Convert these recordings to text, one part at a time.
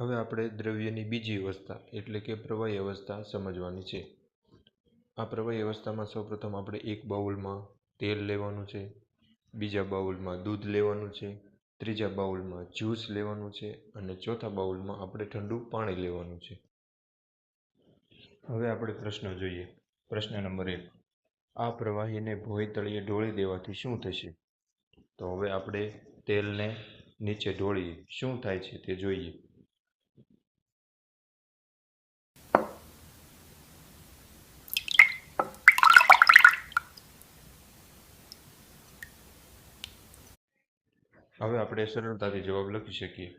હવે આપણે દ્રવ્યની બીજી અવસ્થા, એટલે કે પ્રવાહી અવસ્થા સમજવાની છે. આ પ્રવાહી અવસ્થામાં સૌપ્રથમ આપણે એક બાઉલમાં તેલ લેવાનું છે, બીજા બાઉલમાં દૂધ લેવાનું છે, ત્રીજા બાઉલમાં જ્યુસ લેવાનું છે અને ચોથા બાઉલમાં આપણે ઠંડુ પાણી લેવાનું છે. હવે આપણે પ્રશ્ન જોઈએ. પ્રશ્ન નંબર એક. આ પ્રવાહીને ભોંય તળિયે ઢોળી દેવાથી શું થશે? તો હવે આપણે તેલને નીચે ઢોળીએ. શું થાય છે તે જોઈએ. હવે આપણે સરળતાથી જવાબ લખી શકીએ.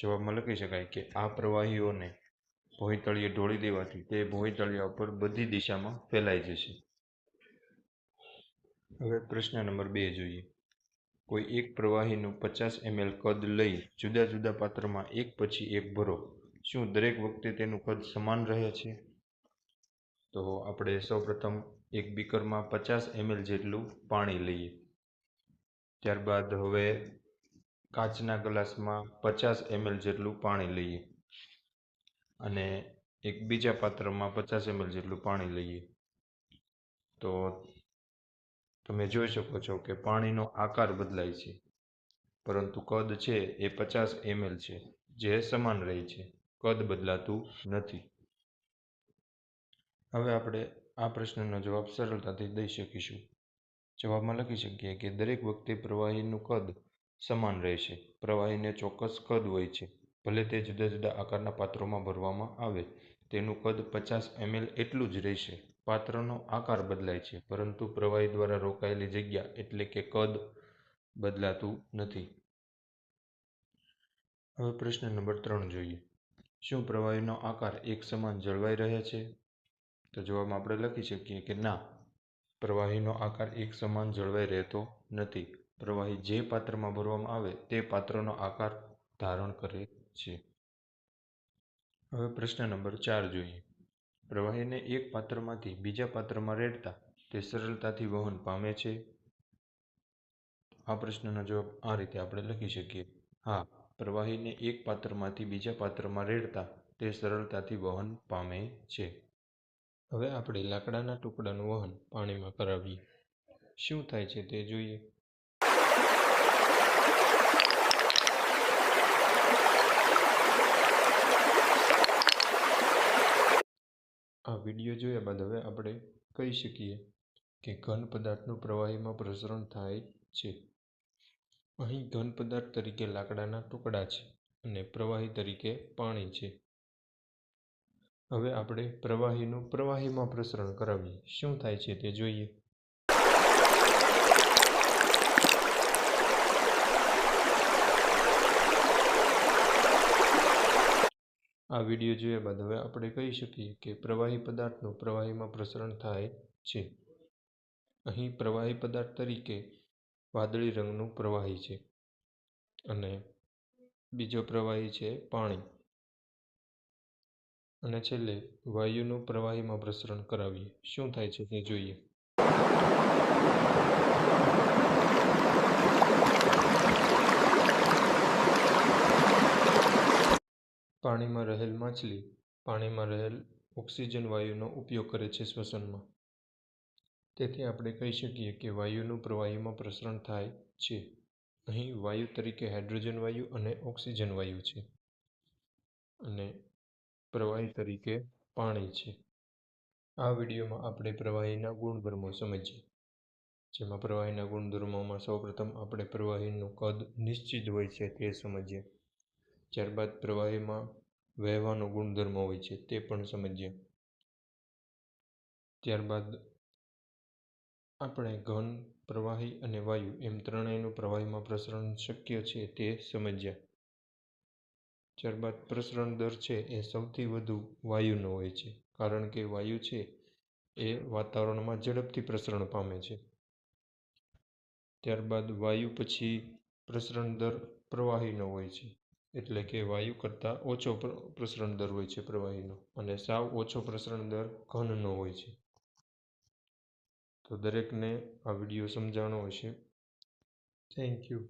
જવાબમાં લખી શકાય કે આ પ્રવાહીઓને ભોંય તળિયે ઢોળી દેવાથી તે ભોંય તળિયા ઉપર બધી દિશામાં ફેલાઈ જશે. હવે પ્રશ્ન નંબર બે જોઈએ. કોઈ એક પ્રવાહીનું પચાસ એમએલ કદ લઈ જુદા જુદા પાત્રમાં એક પછી એક ભરો. શું દરેક વખતે તેનું કદ સમાન રહે છે? તો આપણે સૌપ્રથમ એક બીકરમાં પચાસ એમએલ જેટલું પાણી લઈએ. ત્યારબાદ હવે કાચના ગ્લાસમાં પચાસ એમએલ જેટલું પાણી લઈએ અને એક બીજા પાત્રમાં પચાસ એમએલ જેટલું પાણી લઈએ. તો તમે જોઈ શકો છો કે પાણીનો આકાર બદલાય છે, પરંતુ કદ છે એ પચાસ એમએલ છે, જે સમાન રહે છે, કદ બદલાતું નથી. હવે આપણે આ પ્રશ્નનો જવાબ સરળતાથી દઈ શકીશું. જવાબમાં લખી શકીએ કે દરેક વખતે પ્રવાહીનું કદ સમાન રહેશે. પ્રવાહીને ચોક્કસ કદ હોય છે. ભલે તે જુદા જુદા આકારના પાત્રોમાં ભરવામાં આવે. તેનું કદ પચાસ એમએલ એટલું જ રહેશે. પાત્રનો આકાર બદલાય છે, પરંતુ પ્રવાહી દ્વારા રોકાયેલી જગ્યા એટલે કે કદ બદલાતું નથી. હવે પ્રશ્ન નંબર ત્રણ જોઈએ. શું પ્રવાહીનો આકાર એક સમાન જળવાઈ રહે છે? તો જવાબમાં આપણે લખી શકીએ કે ના. પ્રવાહીનો આકાર એક સમાન જળવાઈ રહેતો નથી. પ્રવાહી જે પાત્રમાં ભરવામાં આવે તે પાત્રનો આકાર ધારણ કરે છે. હવે પ્રશ્ન નંબર ચાર જોઈએ. પ્રવાહીને એક પાત્રમાંથી બીજા પાત્રમાં રેડતા તે સરળતાથી વહન પામે છે? આ પ્રશ્નનો જવાબ આ રીતે આપણે લખી શકીએ. હા, પ્રવાહીને એક પાત્રમાંથી બીજા પાત્રમાં રેડતા તે સરળતાથી વહન પામે છે. હવે આપણે લાકડાના ટુકડાનું વહન પાણીમાં કરાવીએ. શું થાય છે તે જોઈએ. આ વીડિયો જોયા બાદ હવે આપણે કહી શકીએ કે ઘન પદાર્થનું પ્રવાહીમાં પ્રસરણ થાય છે. અહીં ઘન પદાર્થ તરીકે લાકડાના ટુકડા છે અને પ્રવાહી તરીકે પાણી છે. હવે આપણે પ્રવાહીનું, પ્રવાહીમાં પ્રસરણ કરાવીએ. શું થાય છે તે જોઈએ. આ વીડિયો જોયા બાદ હવે આપણે કહી શકીએ કે પ્રવાહી પદાર્થનું પ્રવાહીમાં પ્રસરણ થાય છે. અહીં પ્રવાહી પદાર્થ તરીકે વાદળી રંગનું પ્રવાહી છે અને બીજો પ્રવાહી છે પાણી. અને છેલ્લે, વાયુનું પ્રવાહીમાં પ્રસરણ કરાવીએ. શું થાય છે તે જોઈએ. પાણીમાં રહેલ માછલી, પાણીમાં રહેલ ઓક્સિજન વાયુનો ઉપયોગ કરે છે શ્વસનમાં. તેથી આપણે કહી શકીએ કે વાયુનું પ્રવાહીમાં પ્રસરણ થાય છે. અહીં વાયુ તરીકે હાઇડ્રોજન વાયુ અને ઓક્સિજન વાયુ છે. અને પ્રવાહી તરીકે પાણી છે. આ વિડીયોમાં આપણે પ્રવાહીના ગુણધર્મો સમજીએ. જેમાં પ્રવાહીના ગુણધર્મોમાં સૌપ્રથમ આપણે પ્રવાહીનું કદ નિશ્ચિત હોય છે તે સમજીએ. ત્યારબાદ પ્રવાહીમાં વહેવાનો ગુણધર્મ હોય છે તે પણ સમજીએ. ત્યારબાદ આપણે ઘન, પ્રવાહી અને વાયુ એમ ત્રણેયનું પ્રવાહીમાં પ્રસરણ શક્ય છે તે સમજ્યા ત્યારબાદ પ્રસરણ દર છે એ સૌથી વધુ વાયુનો હોય છે. કારણ કે વાયુ છે એ વાતાવરણમાં ઝડપથી પ્રસરણ પામે છે. ત્યારબાદ વાયુ પછી પ્રસરણ દર પ્રવાહીનો હોય છે. એટલે કે વાયુ કરતાં ઓછો પ્રસરણ દર હોય છે પ્રવાહીનો અને સાવ ઓછો પ્રસરણ દર ઘનનો હોય છે. તો દરેકને આ વીડિયો સમજાણો હશે. Thank you